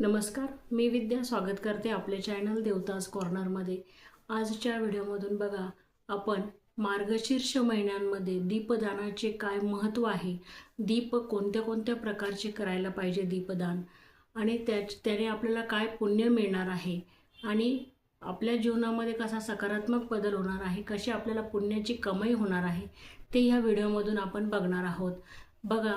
नमस्कार मी विद्या स्वागत करते आपले चॅनल देवताज कॉर्नरमध्ये आजच्या व्हिडिओमधून बघा आपण मार्गशीर्ष महिन्यांमध्ये दीपदानाचे काय महत्त्व आहे? दीप कोणत्या कोणत्या प्रकारचे करायला पाहिजे दीपदान? आणि त्या त्याने आपल्याला काय पुण्य मिळणार आहे? आणि आपल्या जीवनामध्ये कसा सकारात्मक बदल होणार आहे? कशी आपल्याला पुण्याची कमाई होणार आहे? ते ह्या व्हिडिओमधून आपण बघणार आहोत. बघा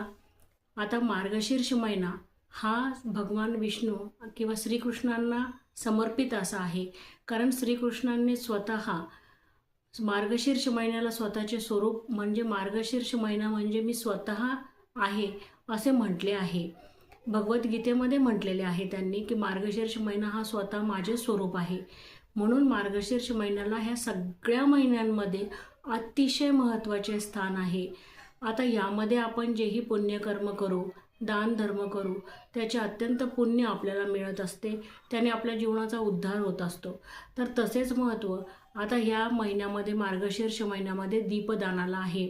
आता मार्गशीर्ष महिना हा भगवान विष्णू किंवा श्रीकृष्णांना समर्पित असा आहे. कारण श्रीकृष्णांनी स्वतः मार्गशीर्ष महिन्याला स्वतःचे स्वरूप म्हणजे मार्गशीर्ष महिना म्हणजे मी स्वतः आहे असे म्हटले आहे. भगवद्गीतेमध्ये म्हटलेले आहे त्यांनी की मार्गशीर्ष महिना हा स्वतः माझे स्वरूप आहे. म्हणून मार्गशीर्ष महिन्याला ह्या सगळ्या महिन्यांमध्ये अतिशय महत्त्वाचे स्थान आहे. आता यामध्ये आपण जेही पुण्यकर्म करू दान धर्म करू. त्याचे अत्यंत पुण्य आपल्याला मिळत असते. त्याने आपल्या जीवनाचा उद्धार होत असतो. तर तसेच महत्त्व आता ह्या महिन्यामध्ये मार्गशीर्ष महिन्यामध्ये दीपदानाला आहे.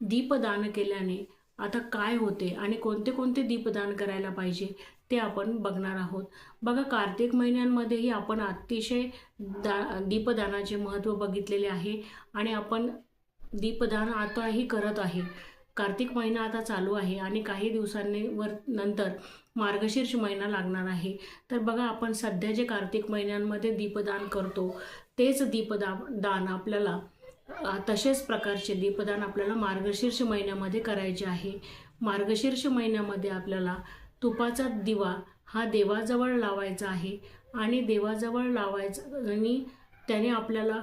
दीपदान केल्याने आता काय होते आणि कोणते कोणते दीपदान करायला पाहिजे ते आपण बघणार आहोत. बघा कार्तिक महिन्यांमध्येही आपण अतिशय दा दीपदानाचे महत्त्व बघितलेले आहे आणि आपण दीपदान आताही करत आहे. कार्तिक महिना आता चालू आहे आणि काही दिवसांनी वर नंतर मार्गशीर्ष महिना लागणार आहे. तर बघा आपण सध्या जे कार्तिक महिन्यांमध्ये दीपदान करतो तेच दीपदा दान आपल्याला तसेच प्रकारचे दीपदान आपल्याला मार्गशीर्ष महिन्यामध्ये करायचे आहे. मार्गशीर्ष महिन्यामध्ये आपल्याला तुपाचा दिवा हा देवाजवळ लावायचा आहे आणि देवाजवळ लावायचा आणि त्याने आपल्याला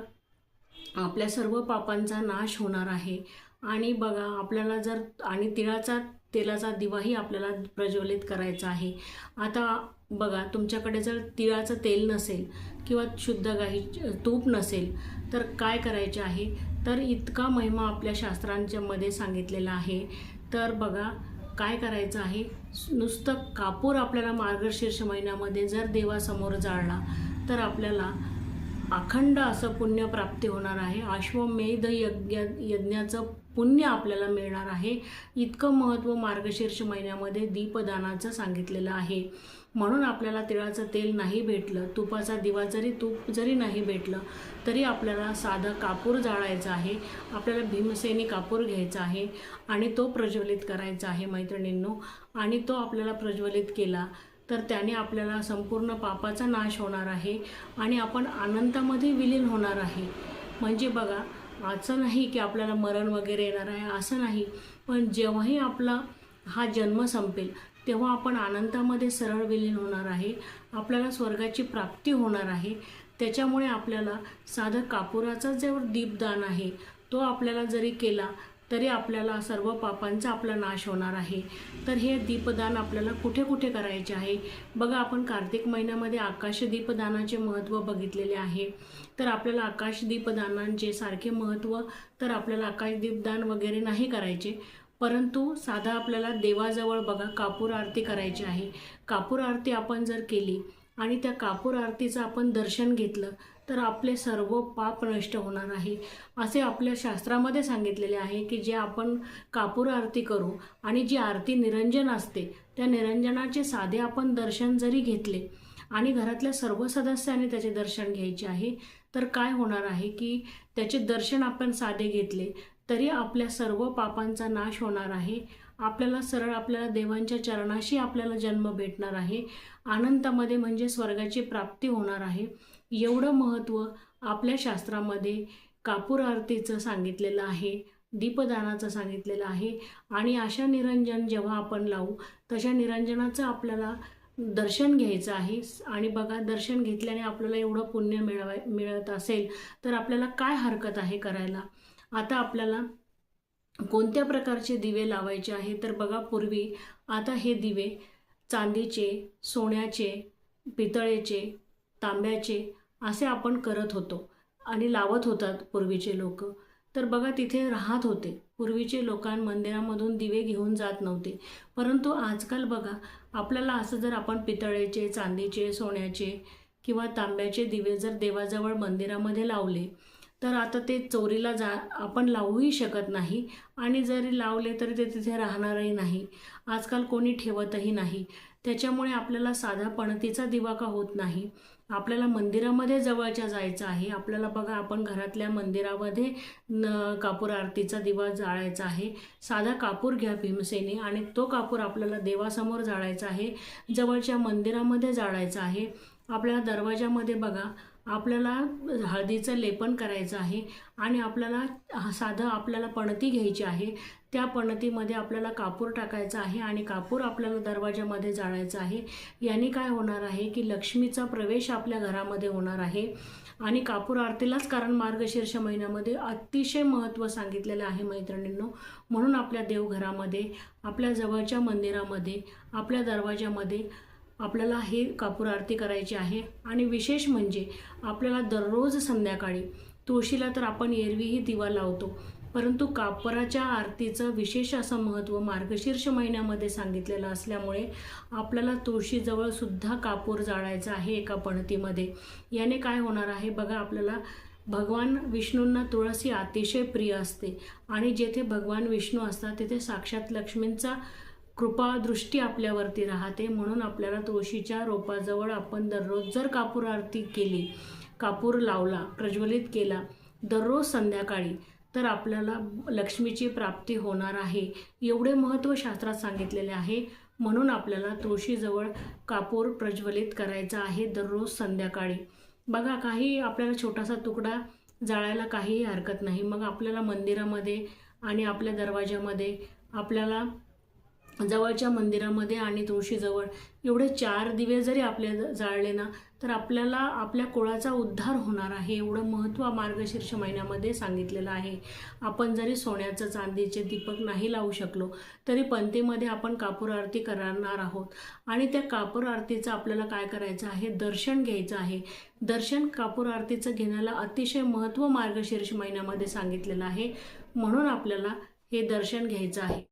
आपल्या सर्व पापांचा नाश होणार आहे. आणि बघा आपल्याला जर आणि तिळाचा तेलाचा दिवाही आपल्याला प्रज्वलित करायचा आहे. आता बघा तुमच्याकडे जर तिळाचं तेल नसेल किंवा शुद्ध गाई तूप नसेल तर काय करायचे आहे? तर इतका महिमा आपल्या शास्त्रांच्यामध्ये सांगितलेला आहे. तर बघा काय करायचं आहे? नुसतं कापूर आपल्याला मार्गशीर्ष महिन्यामध्ये जर देवासमोर जाळला तर आपल्याला अखंड असं पुण्य प्राप्ती होणार आहे. अश्वमेध यज्ञ यज्ञाचं पुण्य आपल्याला मिळणार आहे. इतकं महत्त्व मार्गशीर्ष महिन्यामध्ये दीपदानाचं सांगितलेलं आहे. म्हणून आपल्याला तिळाचं तेल नाही भेटलं तुपाचा दिवा जरी तूप जरी नाही भेटलं तरी आपल्याला साधं कापूर जाळायचं आहे. आपल्याला भीमसेनी कापूर घ्यायचा आहे आणि तो प्रज्वलित करायचा आहे मैत्रिणींनो. आणि तो आपल्याला प्रज्वलित केला तर त्याने आपल्याला संपूर्ण पापाचा नाश होणार आहे आणि आपण आनंदामध्ये विलीन होणार आहे. म्हणजे बघा असं नाही की आपल्याला मरण वगैरे येणार आहे असं नाही. पण जेव्हाही आपला हा जन्म संपेल तेव्हा आपण आनंदामध्ये सरळ विलीन होणार आहे. आपल्याला स्वर्गाची प्राप्ती होणार आहे. त्याच्यामुळे आपल्याला साधं कापुराचा जेव्हा दीपदान आहे तो आपल्याला जरी केला तरी आपल्याला सर्व पापांचा आपला नाश होणार आहे. तर हे दीपदान आपल्याला कुठे कुठे करायचे आहे? बघा आपण कार्तिक महिन्यामध्ये आकाश दीपदानाचे महत्त्व बघितलेले आहे. तर आपल्याला आकाश दीपदानांचे सारखे महत्त्व तर आपल्याला आकाश दीपदान वगैरे नाही करायचे. परंतु साधा आपल्याला देवाजवळ बघा कापूर आरती करायची आहे. कापूर आरती आपण जर केली आणि त्या कापूर आरतीचं आपण दर्शन घेतलं तर आपले सर्व पाप नष्ट होणार आहे. असे आपल्या शास्त्रामध्ये सांगितलेले आहे की जे आपण कापूर आरती करू आणि जी आरती निरंजन असते त्या निरंजनाचे साधे आपण दर्शन जरी घेतले आणि घरातल्या सर्व सदस्यांनी त्याचे दर्शन घ्यायचे आहे तर काय होणार आहे की त्याचे दर्शन आपण साधे घेतले तरी आपल्या सर्व पापांचा नाश होणार आहे. आपल्याला सरळ आपल्याला देवांच्या चरणाशी आपल्याला जन्म भेटणार आहे. अनंतामध्ये म्हणजे स्वर्गाची प्राप्ती होणार आहे. एवढं महत्त्व आपल्या शास्त्रामध्ये कापूर आरतीचं सांगितलेलं आहे दीपदानाचं सांगितलेलं आहे आणि अशा निरंजन जेव्हा आपण लावू तशा निरंजनाचं आपल्याला दर्शन घ्यायचं आहे. आणि बघा दर्शन घेतल्याने आपल्याला एवढं पुण्य मिळवाय मिळत असेल तर आपल्याला काय हरकत आहे करायला? आता आपल्याला कोणत्या प्रकारचे दिवे लावायचे आहे? तर बघा पूर्वी आता हे दिवे चांदीचे सोन्याचे पितळेचे तांब्याचे असे आपण करत होतो आणि लावत होतात पूर्वीचे लोक. तर बघा तिथे राहत होते. पूर्वीचे लोकां मंदिरामधून दिवे घेऊन जात नव्हते. परंतु आजकाल बघा आपल्याला असं जर आपण पितळेचे चांदीचे सोन्याचे किंवा तांब्याचे दिवे जर देवाजवळ मंदिरामध्ये लावले तर आता ते चोरीला जा आपण लावूही शकत नाही. आणि जरी लावले तरी ते तिथे राहणारही नाही. आजकाल कोणी ठेवतही नाही. त्याच्यामुळे आपल्याला साधा पणतीचा दिवा का होत नाही? आपल्याला मंदिरामध्ये जवळच्या जायचं आहे. आपल्याला बघा आपण घरातल्या मंदिरामध्ये न कापूर आरतीचा दिवा जाळायचा आहे. साधा कापूर घ्या भीमसेने आणि तो कापूर आपल्याला देवासमोर जाळायचा आहे. जवळच्या मंदिरामध्ये जाळायचा आहे. आपल्या दरवाजामध्ये बघा आपल्याला हळदीचं लेपन करायचं आहे आणि आपल्याला साधं आपल्याला पणती घ्यायची आहे. त्या पणतीमध्ये आपल्याला कापूर टाकायचा आहे आणि कापूर आपल्याला दरवाजामध्ये जाळायचा आहे. याने काय होणार आहे की लक्ष्मीचा प्रवेश आपल्या घरामध्ये होणार आहे. आणि कापूर आरतीलाच कारण मार्गशीर्ष महिन्यामध्ये अतिशय महत्त्व सांगितलेलं आहे मैत्रिणींनो. म्हणून आपल्या देवघरामध्ये आपल्या जवळच्या मंदिरामध्ये आपल्या दरवाजामध्ये आपल्याला हे कापूर आरती करायची आहे. आणि विशेष म्हणजे आपल्याला दररोज संध्याकाळी तुळशीला तर आपण एरवीही दिवा लावतो. परंतु कापराच्या आरतीचं विशेष असं महत्त्व मार्गशीर्ष महिन्यामध्ये सांगितलेलं असल्यामुळे आपल्याला तुळशीजवळसुद्धा कापूर जाळायचा आहे एका पणतीमध्ये. याने काय होणार आहे? बघा आपल्याला भगवान विष्णूंना तुळस ही अतिशय प्रिय असते. आणि जेथे भगवान विष्णू असतात तिथे साक्षात लक्ष्मींचा कृपादृष्टी आपल्यावरती राहते. म्हणून आपल्याला तुळशीच्या रोपाजवळ आपण दररोज जर कापूर आरती केली कापूर लावला प्रज्वलित केला दररोज संध्याकाळी तर आपल्याला लक्ष्मीची प्राप्ती होणार आहे. एवढे महत्त्व शास्त्रात सांगितलेले आहे. म्हणून आपल्याला तुळशीजवळ कापूर प्रज्वलित करायचा आहे दररोज संध्याकाळी. बघा काही आपल्याला छोटासा तुकडा जाळायला काहीही हरकत नाही. मग आपल्याला मंदिरामध्ये आणि आपल्या दरवाजामध्ये आपल्याला जवळच्या मंदिरामध्ये आणि तुळशीजवळ. एवढे चार दिवे जरी आपल्या जाळले ना तर आपल्याला आपल्या कुळाचा उद्धार होणार आहे एवढं महत्त्व मार्गशीर्ष महिन्यामध्ये सांगितलेलं आहे. आपण जरी सोन्याचं चांदीचे दीपक नाही लावू शकलो तरी पंथीमध्ये आपण कापूर आरती करणार आहोत. आणि त्या कापूर आरतीचं आपल्याला काय करायचं आहे? दर्शन घ्यायचं आहे. दर्शन कापूर आरतीचं घेण्याला अतिशय महत्त्व मार्गशीर्ष महिन्यामध्ये सांगितलेलं आहे. म्हणून आपल्याला हे दर्शन घ्यायचं आहे.